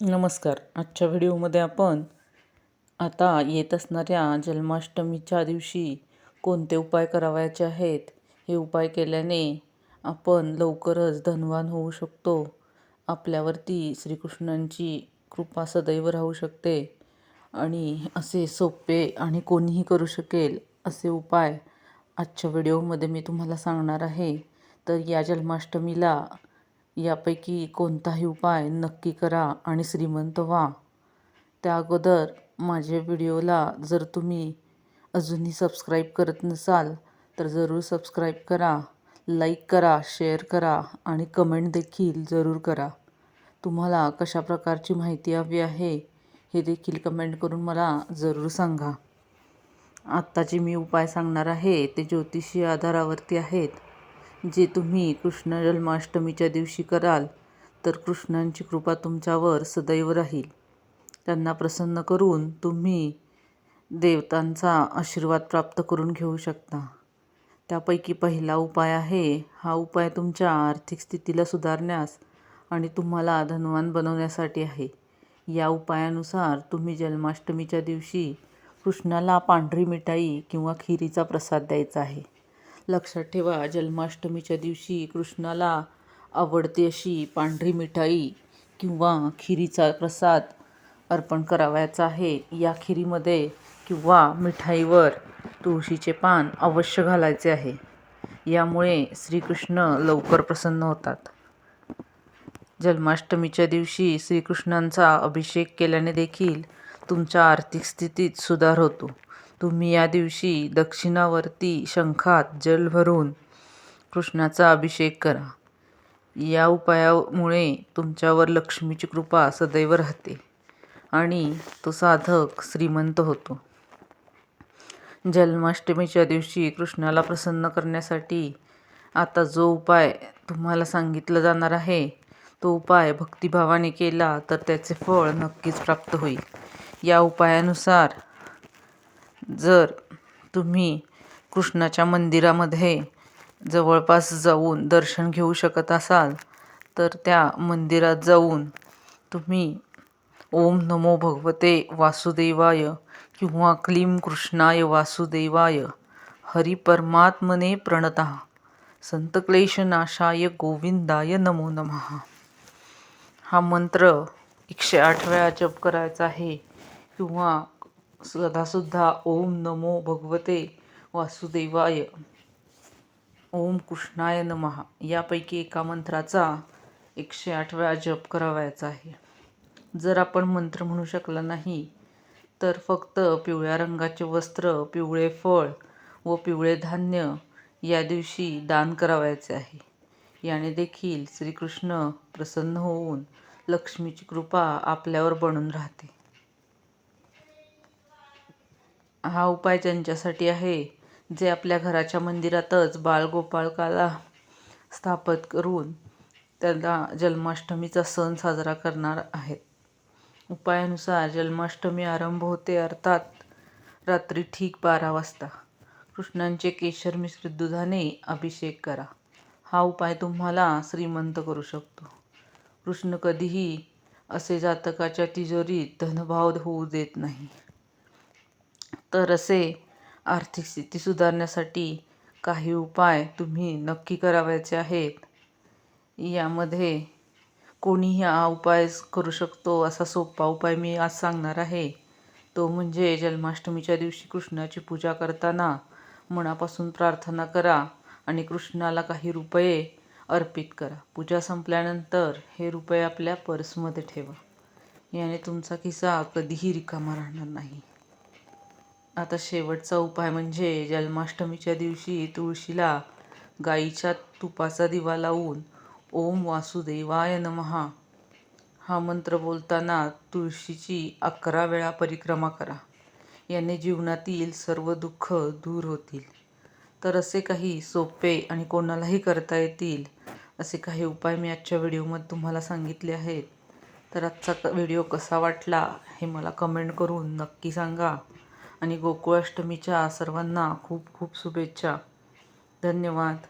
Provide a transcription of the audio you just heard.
नमस्कार. आजच्या व्हिडिओमध्ये आपण आता येत असणाऱ्या जन्माष्टमीच्या दिवशी कोणते उपाय करावायचे आहेत हे उपाय केल्याने आपण लवकरच धनवान होऊ शकतो. आपल्यावरती श्रीकृष्णांची कृपा सदैव राहू शकते आणि असे सोपे आणि कोणीही करू शकेल असे उपाय आजच्या व्हिडिओमध्ये मी तुम्हाला सांगणार आहे. तर या जन्माष्टमीला यापैकी कोणताही उपाय नक्की करा आणि श्रीमंत व्हा. त्या अगोदर माझ्या व्हिडिओला जर तुम्ही अजूनही सबस्क्राईब करत नसाल तर जरूर सबस्क्राईब करा लाईक करा शेअर करा आणि कमेंट देखील जरूर करा. तुम्हाला कशा प्रकारची माहिती हवी आहे हे देखील कमेंट करून मला जरूर सांगा. आत्ताचे मी उपाय सांगणार आहे ते ज्योतिषी आधारावरती आहेत. जे तुम्ही कृष्ण जन्माष्टमीच्या दिवशी कराल तर कृष्णांची कृपा तुमच्यावर सदैव राहील. त्यांना प्रसन्न करून तुम्ही देवतांचा आशीर्वाद प्राप्त करून घेऊ शकता. त्यापैकी पहिला उपाय आहे हा उपाय तुमच्या आर्थिक स्थितीला सुधारण्यास आणि तुम्हाला धनवान बनवण्यासाठी आहे. या उपायानुसार तुम्ही जन्माष्टमीच्या दिवशी कृष्णाला पांढरी मिठाई किंवा खिरीचा प्रसाद द्यायचा आहे. लक्षात ठेवा जन्माष्टमीच्या दिवशी कृष्णाला आवडते अशी पांढरी मिठाई किंवा खिरीचा प्रसाद अर्पण करावयाचा आहे. या खिरीमध्ये किंवा मिठाईवर तुळशीचे पान अवश्य घालायचे आहे. यामुळे श्रीकृष्ण लवकर प्रसन्न होतात. जन्माष्टमीच्या दिवशी श्रीकृष्णांचा अभिषेक केल्याने देखील तुमच्या आर्थिक स्थितीत सुधार होतो. तुम्ही या दिवशी दक्षिणावर्ती शंखात जल भरून कृष्णाचा अभिषेक करा. या उपायामुळे तुमच्यावर लक्ष्मीची कृपा सदैव राहते आणि तो साधक श्रीमंत होतो. जन्माष्टमीच्या दिवशी कृष्णाला प्रसन्न करण्यासाठी आता जो उपाय तुम्हाला सांगितलं जाणार आहे तो उपाय भक्तिभावाने केला तर त्याचे फळ नक्कीच प्राप्त होईल. या उपायानुसार जर तुम्ही कृष्णाच्या मंदिरामध्ये जवळपास जाऊन दर्शन घेऊ शकत असाल तर त्या मंदिरात जाऊन तुम्ही ओम नमो भगवते वासुदेवाय किंवा क्लीम कृष्णाय वासुदेवाय हरिपरमात्मने प्रणत. संतक्लेशनाशाय गोविंदाय नमो नमः. हा मंत्र एकशे आठ वेळा जप करायचा आहे किंवा सदासुद्धा ओम नमो भगवते वासुदेवाय. ओम कृष्णाय नमः. यापैकी एका मंत्राचा एकशे आठ वेळा जप करावायचा आहे. जर आपण मंत्र म्हणू शकला नाही तर फक्त पिवळ्या रंगाचे वस्त्र पिवळे फळ व पिवळे धान्य या दिवशी दान करावायचे आहे. याने देखील श्रीकृष्ण प्रसन्न होऊन लक्ष्मीची कृपा आपल्यावर बनून राहते. हा उपाय ज्यांच्यासाठी आहे जे आपल्या घराच्या मंदिरातच बाळगोपाळकाला स्थापित करून त्यांना जन्माष्टमीचा सण साजरा करणार आहेत. उपायानुसार जन्माष्टमी आरंभ होते अर्थात रात्री ठीक बारा वाजता. कृष्णांचे केशर मिश्रित दुधाने अभिषेक करा. हा उपाय तुम्हाला श्रीमंत करू शकतो. कृष्ण कधीही असे जातकाच्या तिजोरीत धनभाव होऊ देत नाही. तर असे आर्थिक स्थिती सुधारण्यासाठी काही उपाय तुम्ही नक्की करावायचे आहेत. यामध्ये कोणीही हा उपाय करू शकतो असा सोपा उपाय मी आज सांगणार आहे. तो म्हणजे जन्माष्टमीच्या दिवशी कृष्णाची पूजा करताना मनापासून प्रार्थना करा आणि कृष्णाला काही रुपये अर्पित करा. पूजा संपल्यानंतर हे रुपये आपल्या पर्समध्ये ठेवा. याने तुमचा खिसा कधीही रिकामा राहणार नाही. आता शेवटचा उपाय म्हणजे जन्माष्टमीच्या दिवशी तुळशीला गाईच्या तुपाचा दिवा लावून ओम वासुदेवाय नमहा हा मंत्र बोलताना तुळशीची अकरा वेळा परिक्रमा करा. याने जीवनातील सर्व दुःख दूर होतील. तर असे काही सोपे आणि कोणालाही करता येतील असे काही उपाय मी आजच्या व्हिडिओमध्ये तुम्हाला सांगितले आहेत. तर आजचा व्हिडिओ कसा वाटला हे मला कमेंट करून नक्की सांगा. आणि गोकुळाष्टमीच्या सर्वांना खूप खूप शुभेच्छा. धन्यवाद.